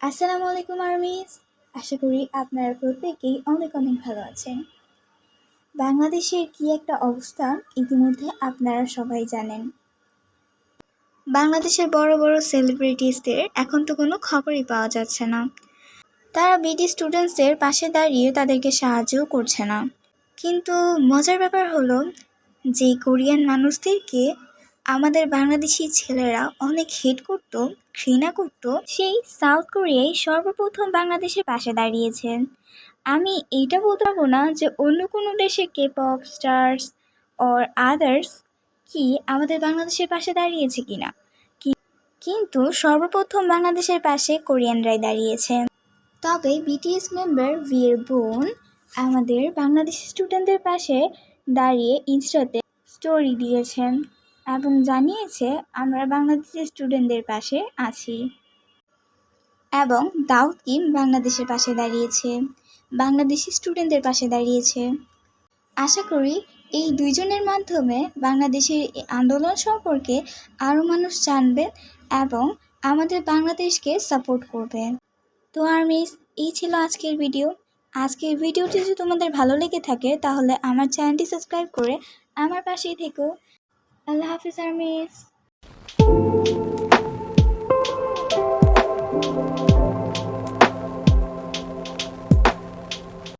আসসালামু আলাইকুম আর্মিস আশা করি আপনারা প্রত্যেকেই অনেক অনেক ভালো আছেন। বাংলাদেশের কি একটা অবস্থা ইতিমধ্যে আপনারা সবাই জানেন। বাংলাদেশের বড় বড় সেলিব্রিটিসদের এখন তো কোনো খবরই পাওয়া যাচ্ছে না। তারা বিডি স্টুডেন্টসদের পাশে দাঁড়িয়ে তাদেরকে সাহায্যও করছে না। কিন্তু মজার ব্যাপার হলো, যে কোরিয়ান মানুষদেরকে আমাদের বাংলাদেশি ছেলেরা অনেক হেট করত, ঘৃণা করত। সেই সাউথ কোরিয়ায় সর্বপ্রথম বাংলাদেশের পাশে দাঁড়িয়েছেন। আমি এইটা বলতে পারব না যে অন্য কোনো দেশে K pop stars or others কি আমাদের বাংলাদেশের পাশে দাঁড়িয়েছে কিনা। কিন্তু সর্বপ্রথম বাংলাদেশের পাশে কোরিয়ানরাই দাঁড়িয়েছেন। তবে বিটিএস মেম্বার ভিয়ের বোন আমাদের বাংলাদেশি স্টুডেন্টদের পাশে দাঁড়িয়ে ইনস্টাতে স্টোরি দিয়েছেন। এবং জানিয়েছে, আমরা বাংলাদেশের স্টুডেন্টদের পাশে আছি। এবং দাউদ কিম বাংলাদেশের পাশে দাঁড়িয়েছে। বাংলাদেশি স্টুডেন্টদের পাশে দাঁড়িয়েছে। আশা করি এই দুইজনের মাধ্যমে বাংলাদেশের আন্দোলন সম্পর্কে আরও মানুষ জানবেন এবং আমাদের বাংলাদেশকে সাপোর্ট করবেন তো আর মিস এই ছিল আজকের ভিডিও আজকের ভিডিওটি যদি তোমাদের ভালো লেগে থাকে, তাহলে আমার চ্যানেলটি সাবস্ক্রাইব করে আমার পাশেই থেকো। আল্লাহ হাফিজ আর্মিস